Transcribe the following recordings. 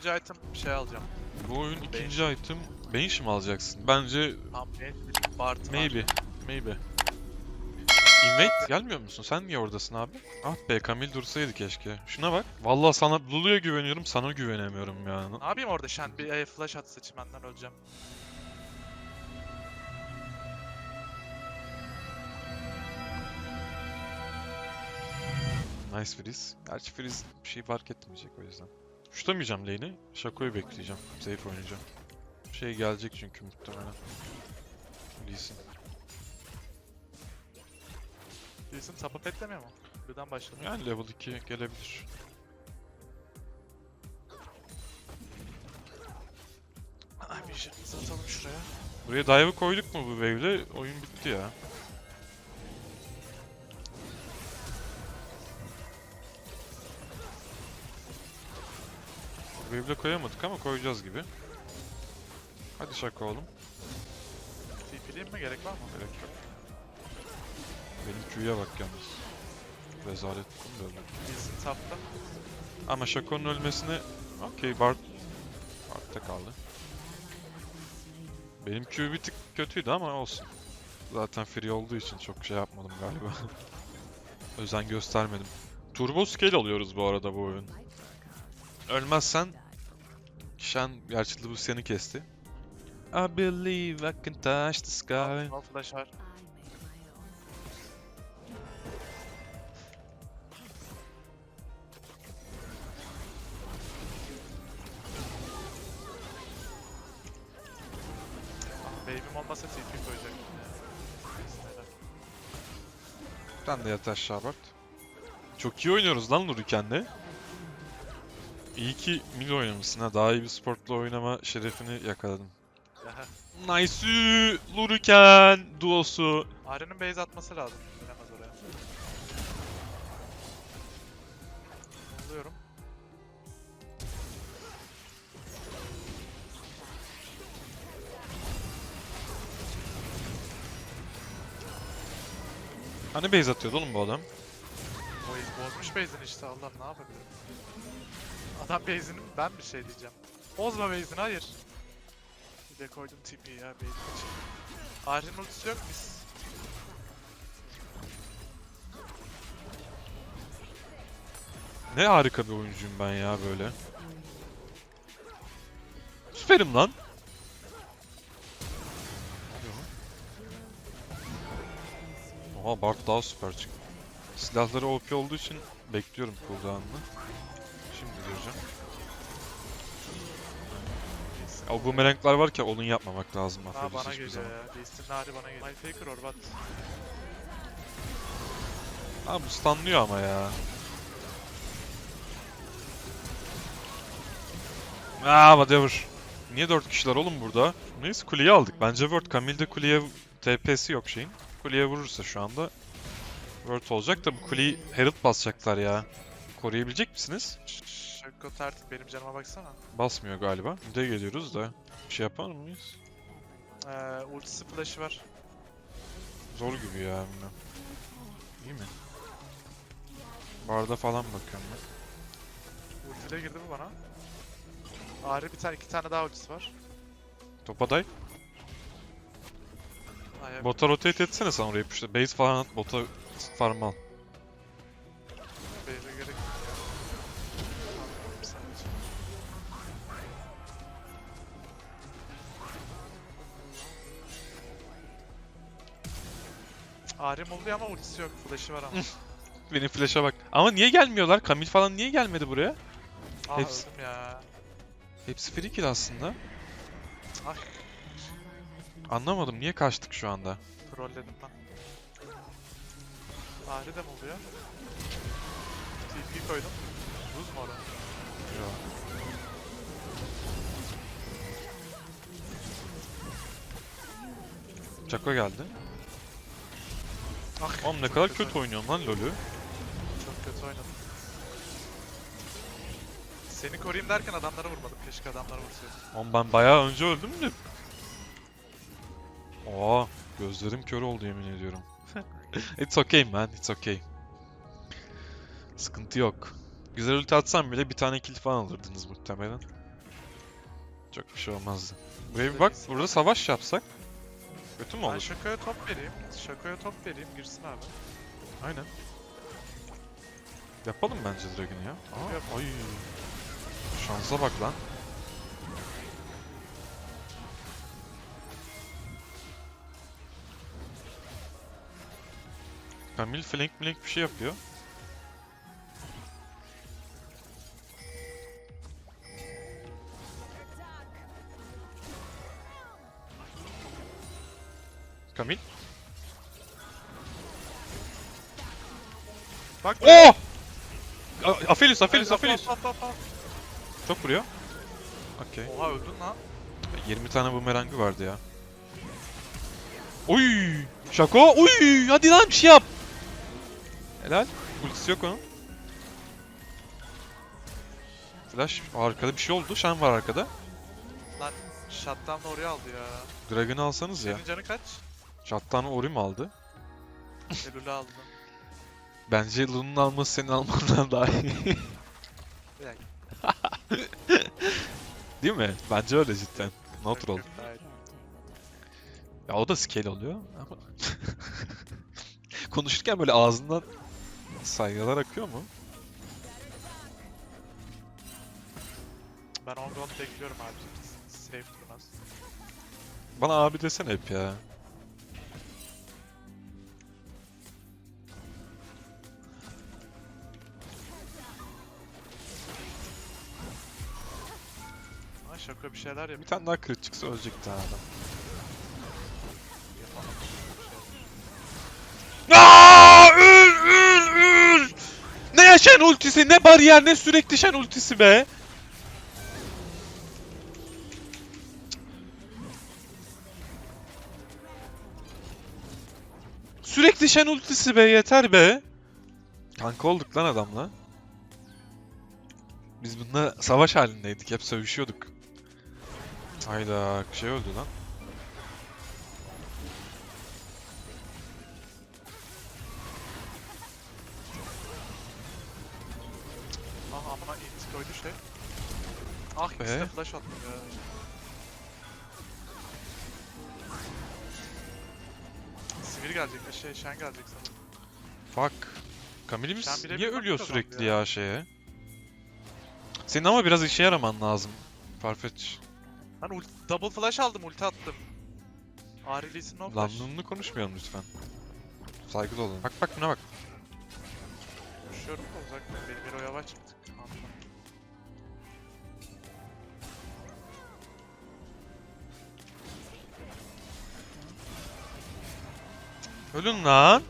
ikinci item şey alacağım. Bu oyun ikinci item Banshee mi alacaksın? Bence Tam ne? Bart var. maybe. Maybe. Invade gelmiyor musun? Sen niye oradasın abi? Ah be Kamil dursaydı keşke. Şuna bak. Vallahi sana Lulu'ya güveniyorum, sana güvenemiyorum ya. Ne yapayım orada Shen bir e, flash atsa çimenden öleceğim. Nice freeze. Gerçi freeze bir şey fark etmeyecek o yüzden. Şutamayacağım lane'i. Shaco'yu bekleyeceğim. Safe oynayacağım. Şey gelecek çünkü muhtemelen. Lee Sin. Bilsin tapa petlemiyor mu? Birden başladı. Yani level 2 gelebilir. Ay bir şey atalım şuraya. Buraya dive'ı koyduk mu bu wave'le oyun bitti ya. Wave'le koyamadık ama koyacağız gibi. Hadi şaka oğlum. TP'liyim mi? Gerek var mı? Gerek yok. Benim Q'ya bak yalnız. Rezalet bunu da öldürdü. Bilsin tapta. Ama Shaco'nun ölmesine... Okey Bart... Bart'ta kaldı. Benim Q bir tık kötüydü ama olsun. Zaten free olduğu için çok şey yapmadım galiba. Özen göstermedim. Turbo scale alıyoruz bu arada bu oyun. Ölmezsen... Shen gerçi bu seni kesti. I believe I can touch the sky. Al flash var. Ah, Baby'm olmasa TP koyacak. Sen de yat aşağı Bart. Çok iyi oynuyoruz lan Luriken'le. İyi ki mid oynamışsın ha. Daha iyi bir sportla oynama şerefini yakaladım. Nice Luriken duosu. Ahri'nin base atması lazım. Bilemez oraya. Alıyorum. Hani base atıyordu oğlum bu adam? İz bozmuş base'ini işte Allah'ım ne yapabilirim. Adam base'ini ben bir şey diyeceğim. Bozma base'ini hayır. Bir de koydum TP'yi ya base'i kaçırdım. Ahri'nin ultisi yok biz. Ne harika bir oyuncuyum ben ya böyle. Süperim lan. Oha Bart daha süper çıktı. Silahları OP olduğu için bekliyorum cooldown'ını. Ya bu melenkler varken onun yapmamak lazım Aphelios bana hiçbir geliyor zaman. ya. Beast'in Ahri bana geliyor. My Faker or what? Ha bu stunlıyor ama ya. Aa whatever. Niye 4 kişiler oğlum burada? Neyse kuleyi aldık. Bence Word. Camille'de kuleye TP'si yok şeyin. Kuleye vurursa şu anda Word olacak da bu kuleyi Herald basacaklar ya. Koruyabilecek misiniz? Şakko tertip benim canıma baksana. Basmıyor galiba. De geliyoruz da. Bir şey yapar mıyız? Ee, ultisi flash'ı var. Zor gibi ya bilmem. İyi mi? Barda falan bakıyorum ben. Ultiyle girdi bu bana. Ahri bir tane iki tane daha ultisi var. Topa dive. Ayak Bota rotate etsene sen oraya işte base falan at bota farm al. Ahri oluyor ama ultisi yok. Flash'ı var ama. Benim flash'a bak. Ama niye gelmiyorlar? Kamil falan niye gelmedi buraya? ah Hepsi- öldüm ya. Hepsi free kill aslında. Ah Anlamadım niye kaçtık şu anda? trolledim lan. Ahri de mi oluyor? TP koydum. Buz mu orada? Yo. Çako geldi. Ah Oğlum ne kadar kötü kötü oynuyorum lan LoL'ü. Çok kötü oynadım. Seni koruyayım derken adamlara vurmadım. Keşke adamlara vursaydım. Oğlum ben bayağı önce öldüm de. Oha gözlerim kör oldu yemin ediyorum. It's okay man, it's okay. Sıkıntı yok. Güzel ulti atsam bile bir tane kill falan alırdınız muhtemelen. Çok bir şey olmazdı. Buraya bir bak, burada savaş yapsak. Kötü mü Ben olur? Şako'ya top vereyim. Şako'ya top vereyim. Girsin abi. Aynen. Yapalım bence Dragon'ı ya. Aa, Yap. ay. Şansa bak lan. Kamil flank flank bir şey yapıyor. Bak. Oh! A- Aphelios, Aphelios, Hop, Aphelios. hop, hop, hop. Çok vuruyor. Okey. Oha öldün lan. 20 tane bumerangı vardı ya. Oy! Şako! Oy! Hadi lan bir şey yap! Helal. Ultisi yok onun. Flash. Arkada bir şey oldu. Shen var arkada. Lan shutdown'la oraya aldı ya. Dragon'ı alsanız ya. Senin canı kaç? Shutdown'ı Ori mi aldı? Elul'ü aldı. Bence Lun'un alması senin almandan daha iyi. Bir dakika. Değil mi? Bence öyle cidden. Not roll. Ya o da scale oluyor ama... Konuşurken böyle ağzından saygılar akıyor mu? Ben on round bekliyorum abi. Safe durmaz. Bana abi desene hep ya. Şako bir şeyler Bir yapıyor. tane daha crit çıksa ölecekti adam. Aa, ül ül. Ne yaşayan ultisi, ne bariyer, ne sürekli şen ultisi be. Sürekli şen ultisi be, yeter be. Kanka olduk lan adamla. Biz bununla savaş halindeydik, hep sövüşüyorduk. Hayda, şey öldü lan. Ah amına int koydu şey. Ah ikisi de flash attı ya. Sivir gelecek, şey Shen gelecek sanırım. Fuck. Kamilimiz Sen birebir niye bak ölüyor kazandı sürekli ya. ya. şeye? Senin ama biraz işe yaraman lazım. Farfetch. Lan ult double flash aldım, ulti attım. Arilis'in no flash. Landon'unu konuşmayalım lütfen. Saygılı olun. Bak bak buna bak. Koşuyorum da uzaktan. Benim hero yavaş çıktı. Ölün lan.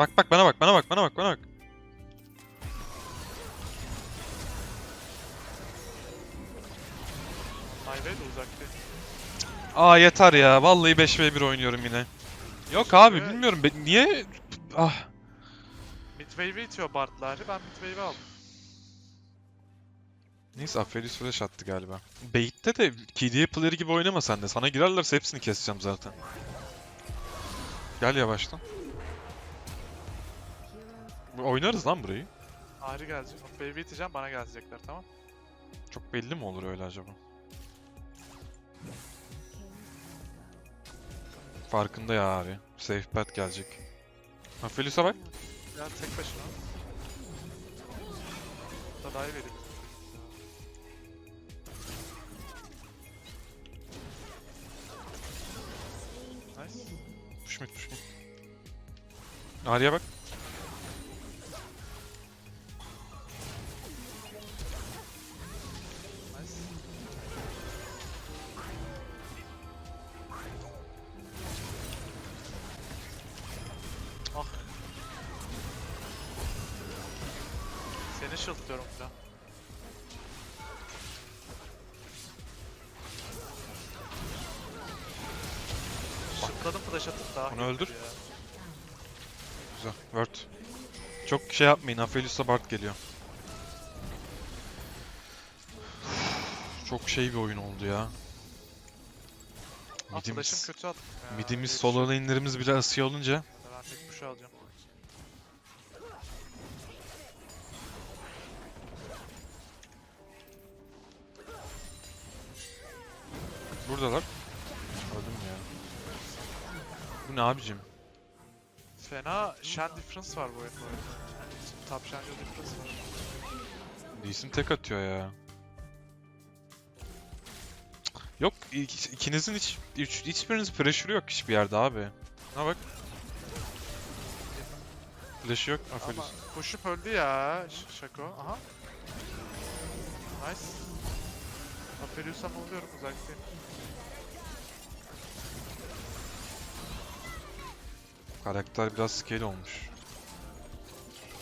Bak bak bana bak bana bak bana bak bana bak. De değil. Aa yeter ya. Vallahi 5v1 oynuyorum yine. Yok abi Evet. bilmiyorum. Ben niye ah Midwave'i itiyor Bart'ları. Ben midwave'i aldım. Neyse Aphelios flash attı galiba. Bait'te de KDA player gibi oynama sen de. Sana girerlerse hepsini keseceğim zaten. Gel yavaştan. Oynarız lan burayı. Ari gelecek. Wave'i iteceğim bana gelecekler tamam. Çok belli mi olur öyle acaba? Farkında ya abi. Safe bet gelecek. Aphelios'a bak. Ya tek başına. Da daha iyi vereyim. Nice. Push mid push mid. Arya bak. Şıkladım flash atıp daha. Onu öldür. Güzel. Word. Çok şey yapmayın. Aphelios'a Bart geliyor. Çok şey bir oyun oldu ya. Midimiz, kötü attım midimiz sol şey- lane'lerimiz bile asıyor olunca. Ben tek push alacağım. Buradalar. Öldüm ya. Bu ne abicim? Fena Shen difference var bu oyunda. Yani top Shen'de difference var. Lee tek atıyor ya. Yok ik- ikinizin hiç üç, hiçbiriniz pressure yok hiçbir yerde abi. Ha bak. Flash yok. Ama Aphelios. koşup öldü ya Ş- Şako. Aha. Nice. Aphelios'a mı oluyorum uzaktayım. Karakter biraz scale olmuş.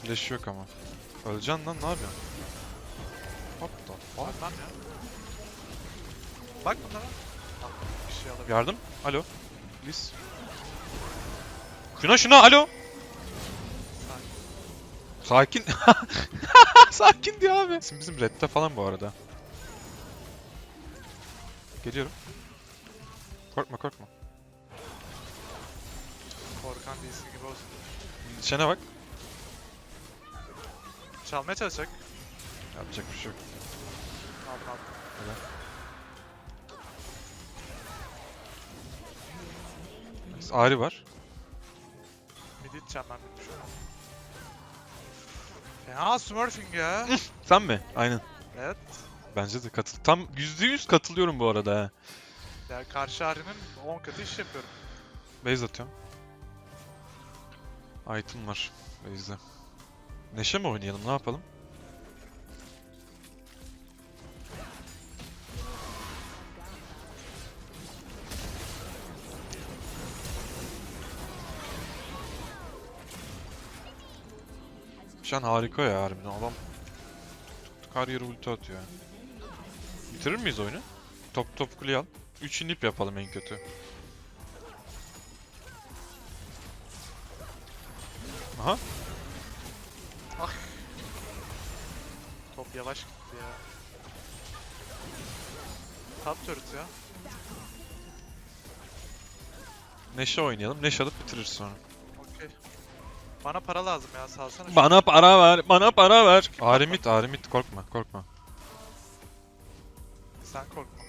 Flash yok ama. Öleceksin lan ne yapıyorsun? What the fuck? Ölmem ya. Bak bunlara. Bir şey alabilirim. Yardım. Alo. Please. Şuna şuna alo. Sakin. Sakin diyor abi. Bizim, bizim redde falan bu arada. Geliyorum. Korkma korkma. Korkan değilsin gibi olsun. Şene bak. Çalmaya çalışacak. Yapacak bir şey yok. Aldım aldım. Ari var. Midi iteceğim ben bir şu an. Fena smurfing ya. Sen mi? Aynen. evet. Bence de katıl. Tam %100 katılıyorum bu arada ha. Ya karşı Ahri'nin 10 katı iş yapıyorum. Base atıyorum. Item var base'de. Neşe mi oynayalım? Ne yapalım? Şu an harika ya harbiden adam her yere ulti atıyor. Bitirir miyiz oyunu? Top top kule al. 3 inip yapalım en kötü. Aha. Top yavaş gitti ya. Top turret ya. Neşe oynayalım. Neşe alıp bitiririz sonra. Okey. Bana para lazım ya salsana. Bana para ver. Bana para ver. Arimit, Arimit korkma, korkma. Sen korkma.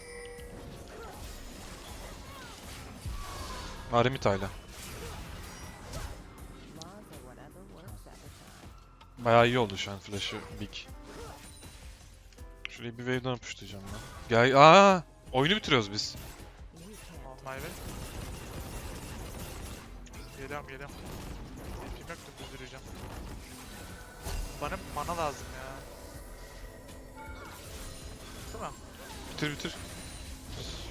Arimit hala. Bayağı iyi oldu şu an flash'ı big. Şuraya bir wave'den pushlayacağım ben. Gel, aa, oyunu bitiriyoruz biz. My way. Geliyorum geliyorum. TP'm yok da düz yürüyeceğim. Bana mana lazım ya. Değil mi? Bitir bitir.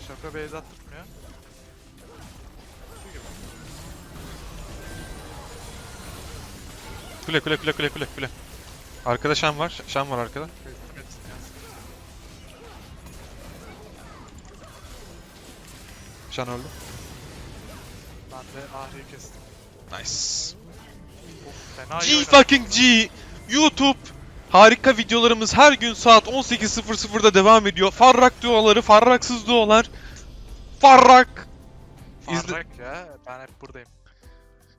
Şaka base attırtmıyor. Kule kule kule kule kule kule. Arkada Shen var. Shen var arkada. Shen öldü. Ben de Ahri'yi kestim. Nice. Of fena iyi G oynadım fucking G. YouTube. Harika videolarımız her gün saat 18.00'da devam ediyor. Farrak duoları, farraksız duolar. Farrak. İzle- Farrak ya. Ben hep buradayım.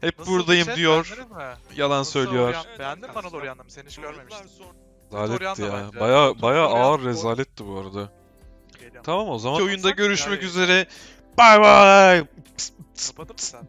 Hep Nasıl buradayım chat, diyor. mi? Yalan Nasıl söylüyor. Oryan- Beğendin mi Anadolu Oryan'ı? Seni hiç görmemiştim. Da ya. bence. Baya baya ağır Or- rezaletti bu arada. Geliyorum. Tamam o zaman Çok oyunda görüşmek üzere. Bay bay. Kapadın mı sen?